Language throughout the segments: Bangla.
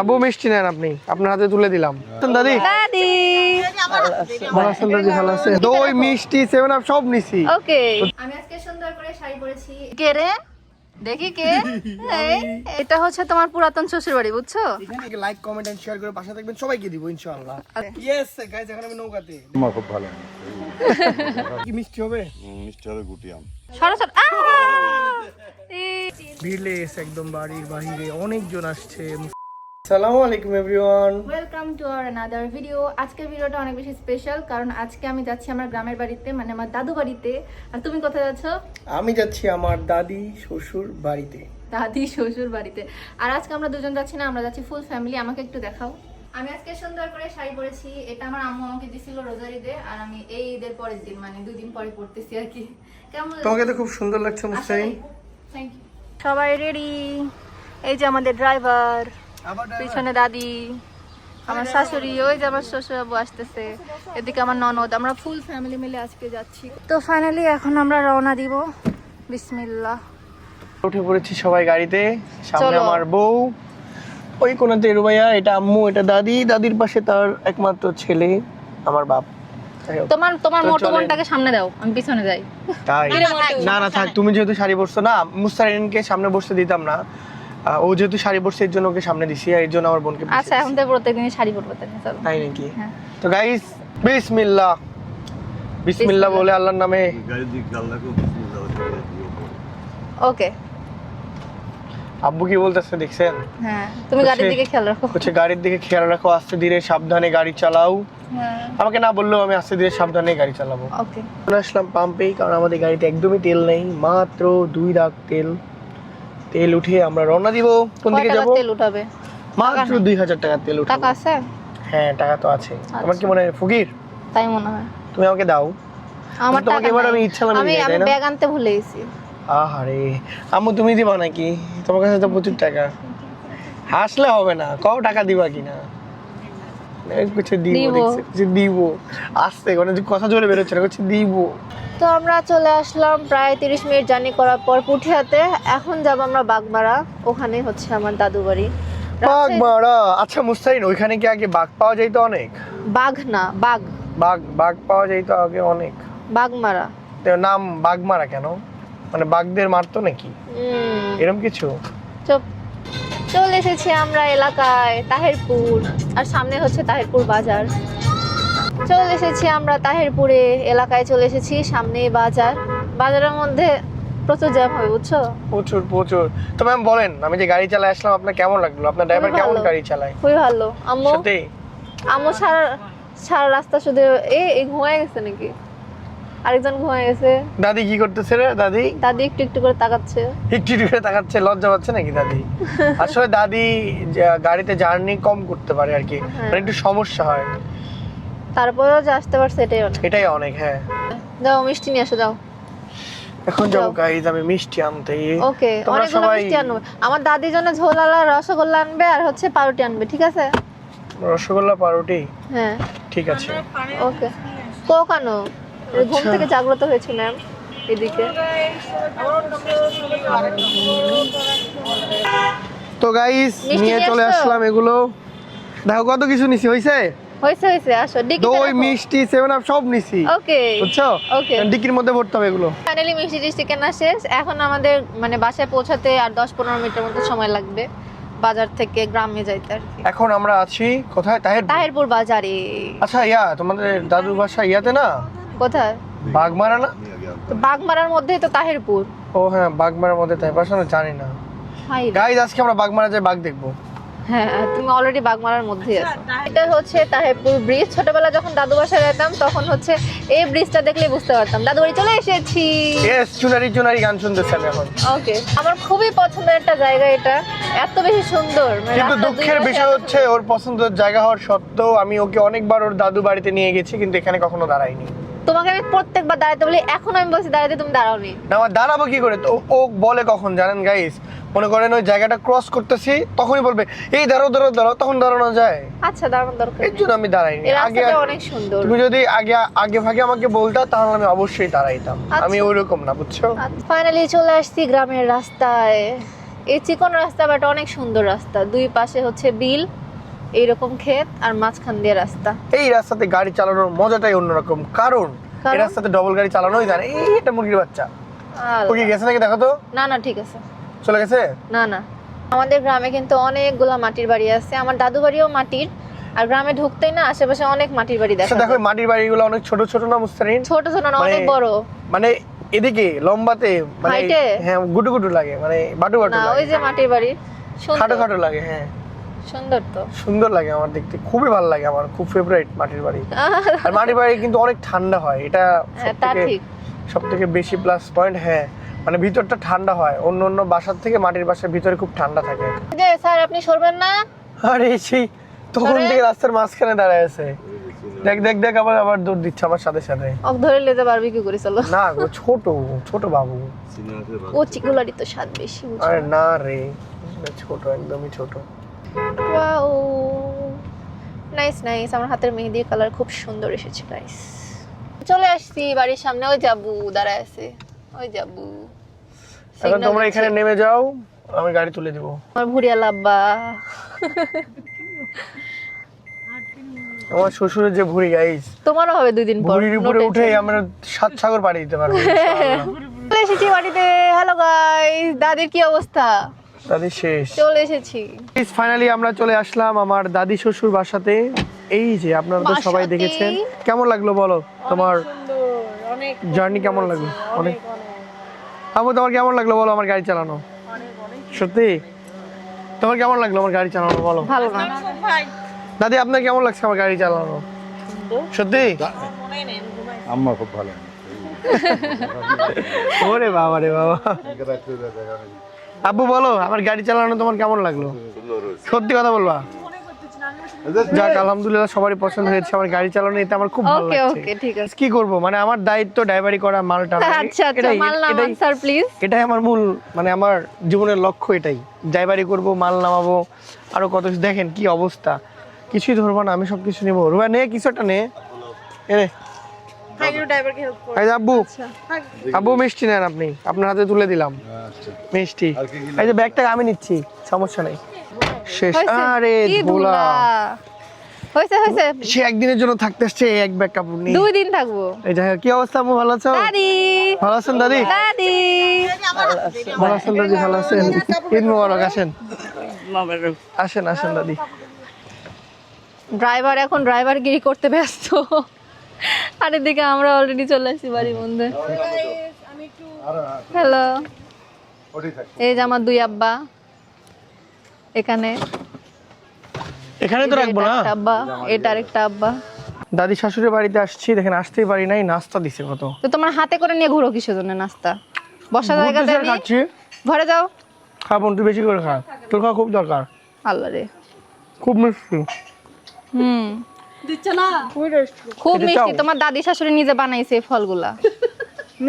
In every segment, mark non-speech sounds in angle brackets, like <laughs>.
আবু মিষ্টি নেন আপনি। আপনার হাতে তুলে দিলাম। দাদি। দই মিষ্টি সেভেন আপ সব নিছি। ওকে। আমি আজকে সুন্দর করে শাড়ি পরেছি। কে রে? দেখি কে? এটা হচ্ছে তোমার পুরাতন শ্বশুর বাড়ি বুঝছ? এখানে লাইক কমেন্ট এন্ড শেয়ার করে পাশে থাকবেন সবাইকে দিব ইনশাআল্লাহ. ইয়েস গাইস এখন আমি নৌকাতে। তোমার খুব ভালো কি মিষ্টি হবে? মিষ্টি হবে গুটি আম। সরাসরি ভিড় লেগেছে একদম বাড়ির বাহিরে অনেকজন আসছে। সালামু আলাইকুম everyone welcome to our another video আজকের ভিডিওটা অনেক বেশি স্পেশাল কারণ আজকে আমি যাচ্ছি আমার গ্রামের বাড়িতে মানে আমার দাদু বাড়িতে। আর তুমি কোথায় যাচ্ছ? আমি যাচ্ছি আমার দাদি শ্বশুর বাড়িতে। দাদি শ্বশুর বাড়িতে। আর আজকে আমরা দুজন যাচ্ছি না আমরা যাচ্ছি ফুল ফ্যামিলি আমাকে একটু দেখাও। আমি আজকে সুন্দর করে শাড়ি পরেছি। এটা আমার আম্মু আমাকে দিছিল রোজার ঈদে আর আমি এই ঈদের পরের দিন মানে দুই দিন পরে পড়তেছি আর কি। কেমন তোমাকে তো খুব সুন্দর লাগছে মুস্তাইন থ্যাংক ইউ সবাই রেডি এই যে আমাদের ড্রাইভার পিছনে দাদি আমার শাশুড়ি ওই যে আমার শ্বশুর বাবু আসতেছে। এদিকে আমার ননদ আমরা ফুল ফ্যামিলি মিলে আজকে যাচ্ছি। তো ফাইনালি এখন আমরা রওনা দিব। বিসমিল্লাহ। উঠে পড়েছি সবাই গাড়িতে সামনে আমার বউ। ওই কোনাতে রুবাইয়া এটা আম্মু এটা দাদি। দাদির পাশে তার একমাত্র ছেলে আমার বাপ। তোমার তোমার মোটো বোনটাকে সামনে দাও আমি পিছনে যাই। তাই। না না থাক। তুমি যেহেতু শাড়ি পরছো না মুস্তারিনকে সামনে বসতে দিতাম না। ও যেহেতু শাড়ি পরছে এর জন্য ওকে সামনে দিছি আর এর জন্য আমার বোনকে আচ্ছা এখন তো প্রত্যেকদিনই শাড়ি পরবো? চলো। তাই নাকি? হ্যাঁ। তো গাইস বিসমিল্লাহ। বিসমিল্লাহ বলে আল্লাহর নামে। ওকে। আব্বু কি বলতেছে দেখছেন? হ্যাঁ তুমি গাড়ির দিকে খেয়াল রাখো। হচ্ছে গাড়ির দিকে খেয়াল রাখো আস্তে ধীরে সাবধানে গাড়ি চালাও। হ্যাঁ। আমাকে না বললেও আমি আস্তে ধীরে সাবধানে গাড়ি চালাবো। ওকে। চলে আসলাম পাম্পেই কারণ আমাদের গাড়িতে একদমই তেল নেই মাত্র দুই দাগ তেল। তেল উঠে আমরা রওনা দিব। কোন দিকে যাব? তেল উঠাবে? মাত্র 2000 টাকা তেল উঠাবে। টাকা আছে? হ্যাঁ টাকা তো আছে। তোমার কি আচ্ছা। মনে হয় ফকির? তাই মনে হয়। তুমি আমাকে দাও। আমার তোমাকে এবার আমি ইচ্ছা আমি আমি ব্যাগ আনতে ভুলে গেছি। আহারে আম্মু তুমি দিবা নাকি? তোমার কাছে তো প্রচুর টাকা। হাসলে হবে না। কও টাকা দিবা কিনা? কিছু দিব দিব। আসতে যে কথা জোরে বেরোচ্ছে না কিছু দিব। তো আমরা চলে আসলাম প্রায় তিরিশ মিনিট জার্নি করার পর পুঠিয়াতে। এখন যাব আমরা বাগমারা। ওখানে হচ্ছে আমার দাদু বাড়ি। বাঘ মারা আচ্ছা মুস্তারিন ওইখানে কি আগে বাঘ পাওয়া যাইতো অনেক? বাঘ না বাঘ। বাঘ বাঘ পাওয়া যাইতো আগে অনেক। বাগমারা। তো নাম বাঘ মারা কেন? মানে বাঘদের মারতো নাকি? এরকম কিছু? চুপ। চলে এসেছি আমরা এলাকায় তাহেরপুর আর সামনে হচ্ছে তাহেরপুর বাজার। চলে এসেছি আমরা তাহেরপুরে এলাকায় চলে এসেছি সামনে বাজার। বাজারের মধ্যে প্রচুর জ্যাম হবে বুঝছ? প্রচুর প্রচুর। তো ম্যাম বলেন আমি যে গাড়ি চালায় আসলাম আপনার কেমন লাগল? আপনার ড্রাইভার কেমন গাড়ি চালায়? খুবই ভালো। আম্মু? সত্যি? আম্মু সারা সারা রাস্তা শুধু এ এ ঘুমায় গেছে নাকি? আরেকজন ঘুমায় গেছে। দাদি কি করতেছে রে দাদি? দাদি একটু একটু করে তাকাচ্ছে। একটু একটু করে তাকাচ্ছে লজ্জা পাচ্ছে নাকি দাদি? <laughs> আসলে দাদি গাড়িতে জার্নি কম করতে পারে আর কি। হ্যাঁ। মানে একটু সমস্যা হয়। তারপরেও যে আসতে পারছে এটাই অনেক। এটাই অনেক হ্যাঁ। যাও মিষ্টি নিয়ে আসো যাও। এখন যাব গাইজ আমি মিষ্টি আনতে। ওকে তোমরা অনেকগুলো সবাই মিষ্টি আনবে। আমার দাদির জন্য ঝোলালা রসগোল্লা আনবে আর হচ্ছে পাউরুটি আনবে ঠিক আছে? রসগোল্লা পাউরুটি? হ্যাঁ। ঠিক আছে। ওকে। কোক আনো। ওই ঘুম আচ্ছা। থেকে জাগ্রত হয়েছে ম্যাম এদিকে। তো গাইস নিয়ে চলে আসলাম এগুলো। দেখো কত কিছু নিছি হইছে? হয়েছে হয়েছে আসো ডিকি দই মিষ্টি সেভেন আপ সব নিছি। ওকে বুঝছ? ওকে ডিকির মধ্যে ভরতে হবে এগুলো। ফাইনালি মিষ্টি টিষ্টি কেনা শেষ। এখন আমাদের মানে বাসায় পৌঁছাতে আর দশ পনেরো মিনিটের মতো সময় লাগবে বাজার থেকে গ্রামে যাইতে আর এখন আমরা আছি কোথায়? তাহের তাহিরপুর বাজারে। আচ্ছা ইয়া তোমাদের দাদুর বাসা ইয়াতে না? কোথায়? বাগমারা না। তো বাগমারার মধ্যেই তো তাহিরপুর। ও হ্যাঁ বাগমারার মধ্যে তাই বাসা না জানি না। গাইজ আজকে আমরা বাগমারা যাই বাঘ দেখব। হ্যাঁ তুমি অলরেডি বাগমারার মধ্যেই আছো। এটা হচ্ছে তাহেরপুর ব্রিজ ছোটবেলা যখন দাদু বাসায় যেতাম তখন হচ্ছে এই ব্রিজটা দেখলেই বুঝতে পারতাম। দাদু বাড়ি চলে এসেছি। ইয়েস চুনারি চুনারি গান শুনতেছি আমি এখন। ওকে আমার খুবই পছন্দের একটা জায়গা এটা। এত বেশি সুন্দর। মানে কিন্তু দুঃখের বিষয় হচ্ছে ওর পছন্দের জায়গা হওয়ার সত্ত্বেও আমি ওকে অনেকবার ওর দাদু বাড়িতে নিয়ে গেছি কিন্তু এখানে কখনো দাঁড়াইনি। তোমাকে আমি প্রত্যেকবার দাঁড়াতে বলি এখন আমি বলছি দাঁড়াতে তুমি দাঁড়াওনি। না আমার দাঁড়াবো কি করে? তো ও- বলে কখন জানেন গাইস মনে করেন ওই জায়গাটা ক্রস করতেছি তখনই বলবে এই দাঁড়াও দাঁড়াও দাঁড়াও তখন দাঁড়ানো যায়। আচ্ছা দাঁড়ানোর দরকার এর জন্য আমি দাঁড়াইনি। আগে অনেক সুন্দর। তুমি যদি আগে আগে ভাগে আমাকে বলতা তাহলে আমি অবশ্যই দাঁড়াইতাম। আচ্ছা। আমি ওইরকম না বুঝছ? ফাইনালি চলে আসছি গ্রামের রাস্তায়। এই চিকন রাস্তা বাট অনেক সুন্দর রাস্তা। দুই পাশে হচ্ছে বিল এইরকম ক্ষেত আর মাঝখান দিয়ে রাস্তা। এই রাস্তাতে গাড়ি চালানোর মজাটাই অন্যরকম। কারণ এই রাস্তাতে ডবল গাড়ি চালানোই যায় না। এই এটা মুরগির বাচ্চা। ও কি গেছে নাকি দেখো তো? না না ঠিক আছে। চলে গেছে? না না। আমাদের গ্রামে কিন্তু অনেকগুলা মাটির বাড়ি আছে। আমার দাদু বাড়িও মাটির। আর গ্রামে ঢুকতেই না আশেপাশে অনেক মাটির বাড়ি দেখা আচ্ছা দেখো মাটির বাড়িগুলো অনেক ছোট ছোট না মুস্তারিন ছোট ছোট না মানে- অনেক বড়। মানে এদিকে লম্বাতে মানে হ্যাঁ গুটু গুটু লাগে। মানে বাটু বাটু না ওই যে মাটির বাড়ি। খাটো খাটো লাগে হ্যাঁ। সুন্দর তো। সুন্দর লাগে আমার দেখতে। খুবই ভালো লাগে আমার খুব ফেভারিট মাটির বাড়ি। <laughs> আর মাটির বাড়ি কিন্তু অনেক ঠান্ডা হয় এটা হ্যাঁ সব থেকে বেশি প্লাস পয়েন্ট হ্যাঁ। মানে ভিতরটা ঠান্ডা হয় অন্য অন্য বাসার থেকে মাটির বাসার ভিতরে খুব ঠান্ডা থাকে। যে স্যার আপনি সরবেন না? আরে সেই তখন। থেকে রাস্তার মাঝখানে দাঁড়ায় আছে। দেখ দেখ দেখ আবার আবার দৌড় দিচ্ছে আমার সাথে সাথে। ওক ধরে লেতে পারবি কি করে চলো। না গো ছোট ছোট বাবু। ও চিকুলারই তো স্বাদ বেশি আরে না রে ছোট একদমই ছোট। ওয়াও নাইস নাইস আমার হাতের মেহেদির কালার খুব সুন্দর এসেছে গাইস চলে আসছি বাড়ির সামনে। ওই যাবু দাঁড়ায় আছে। ওই যাবু এখন তোমরা এখানে নেমে যাও আমি গাড়ি তুলে দিব। আমার ভুড়িয়া লাব্বা। আমার শ্বশুরের যে ভুড়ি গাইস তোমারও হবে দুই দিন পর। ভুড়ির উপরে উঠে আমরা সাত সাগর পাড়ি দিতে পারব <laughs> এসেছি বাড়িতে হ্যালো গাইস দাদির কি অবস্থা? দাদি শেষ। চলে এসেছি। ফাইনালি আমরা চলে আসলাম আমার দাদি শ্বশুর বাসাতে। এই যে আপনারা তো সবাই দেখেছেন। কেমন লাগল বলো? তোমার জার্নি কেমন লাগল? অনেক আমু তোমার কেমন লাগল বলো আমার গাড়ি চালানো? সত্যি? তোমার কেমন লাগল আমার গাড়ি চালানো বলো? ভালো না দাদি আপনার কেমন লাগছে আমার গাড়ি চালানো? সত্যি? আম্মা খুব ভালো। ওরে বাবা রে বাবা। আব্বু বলো আমার গাড়ি চালানো তোমার কেমন লাগল? সত্যি কথা বলবা? যাক আলহামদুলিল্লাহ সবারই পছন্দ হয়েছে আমার গাড়ি চালানো এতে আমার খুব ভালো লাগছে। ওকে ঠিক আছে। কি করব? মানে আমার দায়িত্ব ড্রাইভারি করা মালটা <laughs> আচ্ছা আচ্ছা এটাই মাল নামান স্যার প্লিজ এটাই আমার মূল মানে আমার জীবনের লক্ষ্য এটাই। ড্রাইভারি করব মাল নামাবো আরও কত কিছু। দেখেন কি অবস্থা। কিছুই ধরবো না আমি সব কিছু নেব। রুবা নে কিছু একটা নে। এরে এই যে আব্বু আচ্ছা। আব্বু মিষ্টি নেন আপনি। আপনার হাতে তুলে দিলাম। মিষ্টি। আর কি কি এই যে ব্যাগটা আমি নিচ্ছি সমস্যা নেই। শেষ। আরে ধুলা ধুলা হয়েছে হয়েছে। সে একদিনের জন্য থাকতে আসছে এক ব্যাগ কাপড় নিয়ে। দুই দিন থাকব। এই যাই কি অবস্থা আম্মু? ভালো আছো? দাদি। ভালো আছেন দাদি? দাদি। ভালো আছেন দাদি ভালো আছেন। ঈদ মোবারক আসেন। আসেন আসেন দাদি। ড্রাইভার এখন ড্রাইভার গিরি করতে ব্যস্ত। আর এদিকে আমরা অলরেডি চলে আসছি বাড়ির মধ্যে হ্যালো এই যে আমার দুই আব্বা এখানে। এখানে তো রাখব না? আব্বা এটা আরেকটা আব্বা। দাদি শাশুড়ির বাড়িতে আসছি দেখেন আসতেই পারি নাই নাস্তা দিছে কত। তো তোমার হাতে করে নিয়ে ঘুরো কিসের জন্য নাস্তা? বসা জায়গা ঘুরতেছি খাচ্ছি ঘরে যাও। খা বোন তুই বেশি করে খা। তোর খাওয়া খুব দরকার। আল্লাহ রে। খুব মিষ্টি। হুম। খুব মিষ্টি তোমার দাদি শাশুড়ি নিজে বানাইছে এই ফলগুলা। <laughs>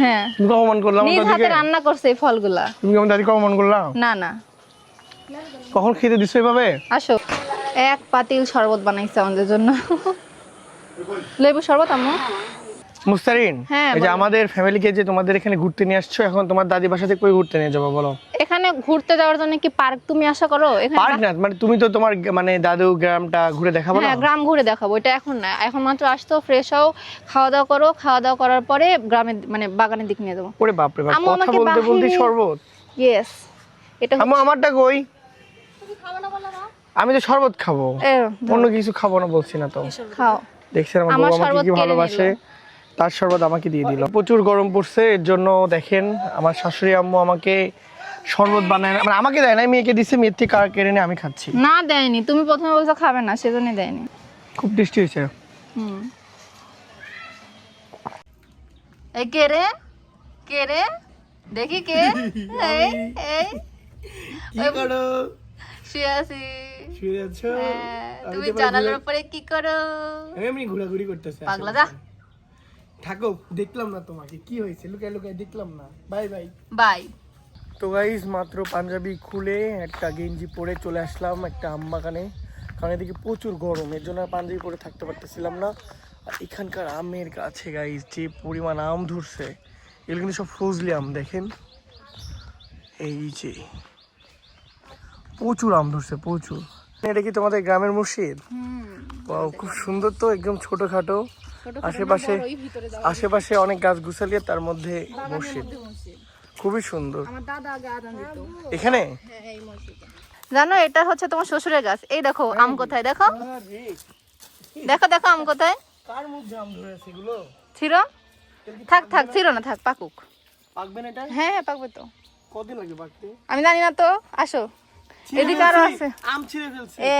হ্যাঁ। তুমি কখন করলাম নিজ হাতে রান্না করছে এই ফলগুলা। তুমি করলাম না না। কখন খেতে দিছো এভাবে? আসো। এক পাতিল শরবত বানাইছে আমাদের জন্য। <laughs> লেবু শরবত আম্মু? মুস্তারিন হ্যাঁ, এই যে আমাদের ফ্যামিলিকে যে তোমাদের এখানে ঘুরতে নিয়ে আসছো এখন তোমার দাদি বাসাতে কই ঘুরতে নিয়ে যাব বলো? এখানে ঘুরতে যাওয়ার জন্য কি পার্ক তুমি আশা করো? এখানে পার্ক না মানে তুমি তো তোমার মানে দাদু গ্রামটা ঘুরে দেখাবো না? হ্যাঁ গ্রাম ঘুরে দেখাবো এটা এখন না। এখন মাত্র আসতো ফ্রেশ হও খাওয়া দাওয়া করো খাওয়া দাওয়া করার পরে গ্রামে মানে বাগানের দিক নিয়ে যাব। ওরে বাপরে বাপ কথা বলতে বলতে শরবত? ইয়েস এটা আম্মু আমারটা কই? আমি তো শরবত খাব। অন্য কিছু খাব না বলছি না তো। খাও। দেখছেন আমার বউ আমাকে শরবত কি ভালোবাসে। তার শরবত আমাকে দিয়ে দিল। প্রচুর গরম পড়ছে এর জন্য দেখেন আমার শাশুড়ি আম্মু আমাকে শরবত বানায় না- মানে আমাকে দেয় না মেয়েকে দিছে মেয়ের থেকে কার কেড়ে নিয়ে আমি খাচ্ছি। না দেয়নি তুমি প্রথমে বলছো খাবে না সেজন্যই দেয়নি। খুব টেস্টি হয়েছে। হুম। এই কে রে? কে রে? দেখি কে? <laughs> এই এই। শুয়ে আছি। শুয়ে আছো? হ্যাঁ, তুমি জানালার উপরে কি করো? এমনি ঘোরাঘুরি করতেছে পাগলা যা থাকো দেখলাম না তোমাকে। কি হয়েছে? লুকাই লুকাই দেখলাম না। Bye bye. বাই। তো গাইজ মাত্র পাঞ্জাবি খুলে একটা গেঞ্জি পরে চলে আসলাম একটা আম বাগানে কারণ এদিকে প্রচুর গরম এর জন্য পাঞ্জাবি পরে থাকতে পারতেছিলাম না। আর এখানকার আমের গাছে গাইজ যে পরিমাণ আম ধরছে এগুলো কিন্তু সব ফজলি আম দেখেন? এই যে প্রচুর আম ধরছে প্রচুর। এটা কি তোমাদের গ্রামের মসজিদ? খুব সুন্দর তো একদম ছোটখাটো। আশেপাশে আশেপাশে অনেক গাছ গুছালিয়ে তার মধ্যে মসজিদ। খুবই সুন্দর। আমার দাদা আগে আদান দিত। এখানে? জানো এটা হচ্ছে তোমার শ্বশুরের গাছ। এই দেখো আম কোথায়? দেখো। দেখো দেখো আম কোথায়? কার মধ্যে আম ধরে আছে এগুলো? ছিল? থাক থাক ছিল না থাক পাকুক। পাকবেন এটা? হ্যাঁ হ্যাঁ পাকবে তো। কদিন লাগে পাকতে? আমি জানি না তো। আসো। এদিকে আরও আছে। আম ছিঁড়ে ফেলছে। এ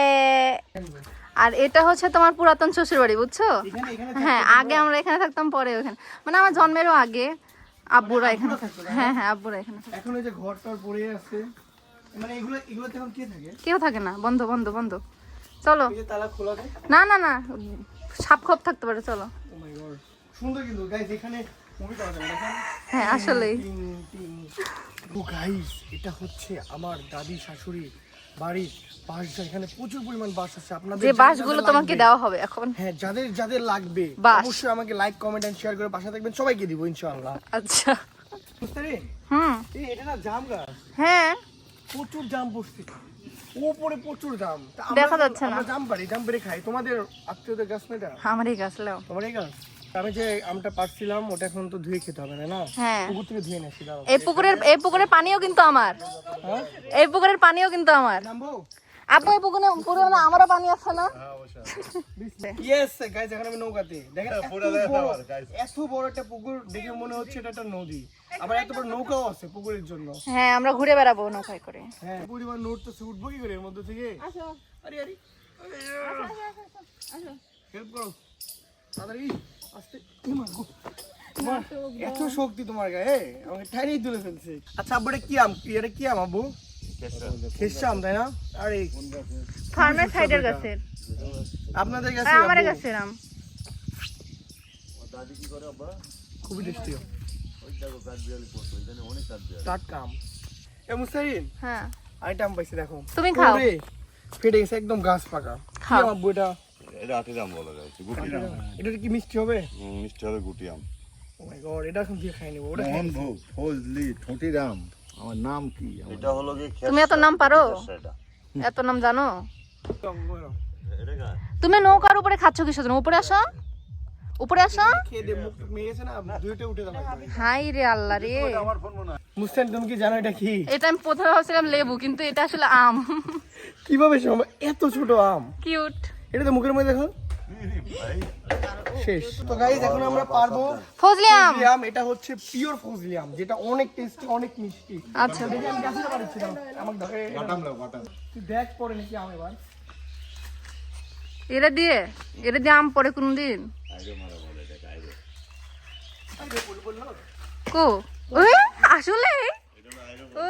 আর এটা হচ্ছে তোমার পুরাতন শ্বশুর বাড়ি বুঝছ? হ্যাঁ আগে আমরা এখানে থাকতাম পরে ওখানে। মানে আমার জন্মেরও আগে আব্বুরা এখানে হ্যাঁ হ্যাঁ আব্বুরা এখানে। এখন এই যে ঘরটার পড়ে আছে। মানে এগুলো এখন কে থাকে? কেউ থাকে না। বন্ধ বন্ধ বন্ধ। চলো। তালা খোলা না না না সাপ খোপ থাকতে পারে চলো। ও মাই গড সুন্দর কিন্তু। গাইস এখানে হ্যাঁ আসলেই। টিং টিং ও গাইস এটা হচ্ছে আমার দাদি শাশুড়ি বাড়ির বাস এখানে প্রচুর পরিমাণ বাস আছে। আপনাদের যে বাসগুলো তোমাকে দেওয়া হবে এখন। হ্যাঁ যাদের যাদের লাগবে অবশ্যই আমাকে লাইক কমেন্ট এন্ড শেয়ার করে পাশে থাকবেন সবাইকে দিব ইনশাআল্লাহ। আচ্ছা। বুঝতে হুম। এটা না জাম গাছ। হ্যাঁ। প্রচুর জাম পড়ছে। ওপরে প্রচুর জাম। দেখা যাচ্ছে না। জাম পারি জাম পেরে খাই। তোমাদের আত্মীয়দের গাছ না এটা? আমারই গাছ লাও। তোমার গাছ? আমি যে আমটা পাচ্ছিলাম ওটা এখন তো ধুয়ে খেতে হবে না না? হ্যাঁ। পুকুর থেকে ধুয়ে নেছি দাঁড়াও। এই পুকুরের এই পুকুরের পানিও কিন্তু আমার। হ্যাঁ? এই পুকুরের পানিও কিন্তু আমার। আপু এই পুকুরে পুকুরে মানে আমারও পানি আছে না? ইয়েস গাইস এখন আমি নৌকাতে। দেখেন এত বড় এত বড় একটা পুকুর দেখে মনে হচ্ছে এটা একটা নদী। আবার এত বড় নৌকাও আছে পুকুরের জন্য। হ্যাঁ আমরা ঘুরে বেড়াবো নৌকায় করে। হ্যাঁ পরিমাণ নোট তো উঠবো কি করে এর মধ্যে থেকে? আরে আরে। হেল্প করো। তাড়াতাড়ি। এত শক্তি তোমার গায়ে আমাকে ঠাইরেই তুলে ফেলছে। আচ্ছা আব্বু এটা কি আম? এটা কি আম আব্বু? খেসা আম তাই না? আরে ফার্মের সাইডের গাছের। আপনাদের কাছে হ্যাঁ আমার আব্বু, গাছের আম। খুবই টেস্টি টাটকা আম। এ মুস্তারিন হ্যাঁ। পাইছি দেখো। তুমি খাও। ফেটে গেছে একদম গাছ পাকা। কি খাও। আব্বু এটা? এটা বলা যায় গুটি আম এটা কি মিষ্টি হবে? মিষ্টি হবে গুটি আম ও মাই গড এটা এখন দিয়ে খাই নেব? ওটা মোহন ভোগ ফজলি আমার নাম কি? এটা হলো কি তুমি এত নাম পারো? এত নাম জানো? তুমি নৌকার উপরে খাচ্ছ কিসের জন্য উপরে আসো। উপরে আসো। হাই রে আল্লাহ রে। আমার ফোন মুস্তান তুমি কি জানো এটা কি? এটা আমি প্রথমে ভাবছিলাম লেবু কিন্তু এটা আসলে আম। কীভাবে সম্ভব? এত ছোট আম। কিউট। এটা তো মুখের মধ্যে দেখো শেষ। তো গাইস এখন আমরা পারব ফজলি আম এটা হচ্ছে পিওর ফজলি যেটা অনেক টেস্টি অনেক মিষ্টি। আচ্ছা। দেখি আমি গাছে পারছিলাম আমাকে ধরে তুই দেখ পরে নাকি আম এবার। এটা দিয়ে এটা দিয়ে আম পরে কোনদিন। কো? আসলে? ও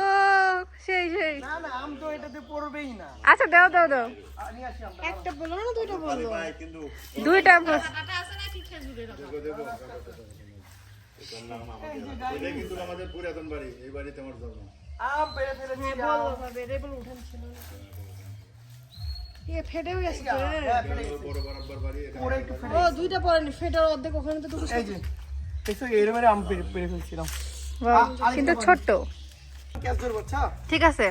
সেই সেই। না না আম তো এটাতে পড়বেই না। আচ্ছা দাও দাও দাও। একটা বলল না দুইটা বলল দুইটা বল- কিন্তু আমাদের পুরাতন বাড়ি এই বাড়িতে আমার জন্ম। আম পেরে ফেলেছি হ্যাঁ, ফেটে গেছে। বড় বরাবর বাড়ি এটা পরে। এই যে, আম ফেলছিলাম। কিন্তু? ঠিক আছে।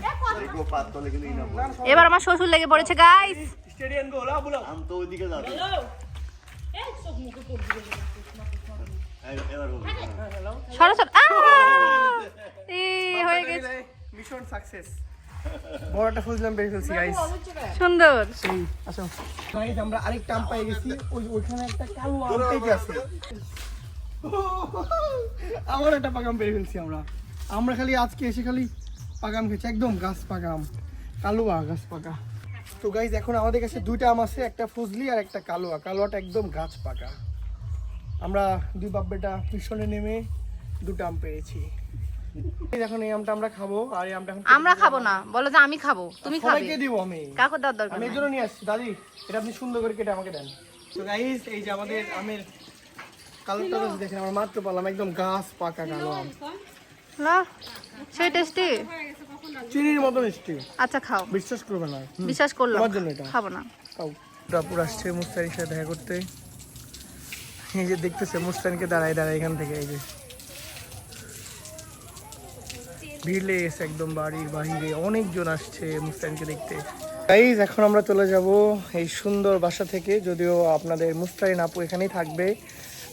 এবার আমার শ্বশুর লেগে পড়েছে গাইস স্টেডিয়াম গো, লাও, বুলাও। আম তো ওইদিকে যাবে। এবার হবে সরো সরো। আহ! হয়ে গেছে। মিশন সাকসেস বড় একটা ফুললাম পেরে ফেলছি গাইস সুন্দর। সেই আসো। গাইস আমরা আরেকটা আম পেয়ে গেছি ওই ওইখানে একটা কালো আম পেকে আছে আবার একটা পাকাম পেরে ফেলছি আমরা। আমরা খালি আজকে এসে খালি পাকাম খেয়েছি একদম গাছ পাকাম কালুয়া গাছ পাকা তো গাইজ এখন আমাদের কাছে দুইটা আম আছে একটা ফজলি আর একটা কালুয়া। কালোয়াটা একদম গাছ পাকা আমরা দুই বাপ বেটা পিছনে নেমে দুটো আম পেয়েছি। এখন এই আমটা আমরা খাব আর এই আমটা আমরা খাব না। বলো যে আমি খাব। তুমি খাবে। সবাইকে দিব আমি। কাকু দেওয়ার দরকার আমি নাই। এই জন্য নিয়ে আসছি। দাদি এটা আপনি সুন্দর করে কেটে আমাকে দেন। তো গাইস এই যে আমাদের আমের কালারটা দেখেন আমরা মাত্র পারলাম। একদম গাছ পাকা কালো আম। না? সেই টেস্টি চিনির মতো মিষ্টি। আচ্ছা খাও। বিশ্বাস করবে না। বিশ্বাস করলাম। তোমার জন্য এটা। খাব না। খাও। টাপুর আসছে মুস্তানির সাথে দেখা করতে। এই যে দেখতেছে মুস্তানকে দাঁড়ায় দাঁড়ায় এখান থেকে এই যে। ভিড় লেগে গেছে একদম বাড়ির বাহিরে। অনেকজন আসছে মুস্তানকে দেখতে। গাইজ এখন আমরা চলে যাব এই সুন্দর বাসা থেকে। যদিও আপনাদের মুস্তারিন আপু এখানেই থাকবে।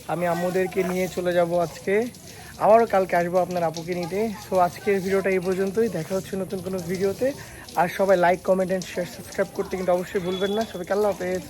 আমি আম্মুদেরকে নিয়ে চলে যাব আজকে। আবারও কালকে আসব আপনার আপুকে নিতে সো আজকের ভিডিওটা এই পর্যন্তই। দেখা হচ্ছে নতুন কোনো ভিডিওতে। আর সবাই like comment and share subscribe করতে কিন্তু অবশ্যই ভুলবেন না। সবাইকে আল্লাহ হাফেজ।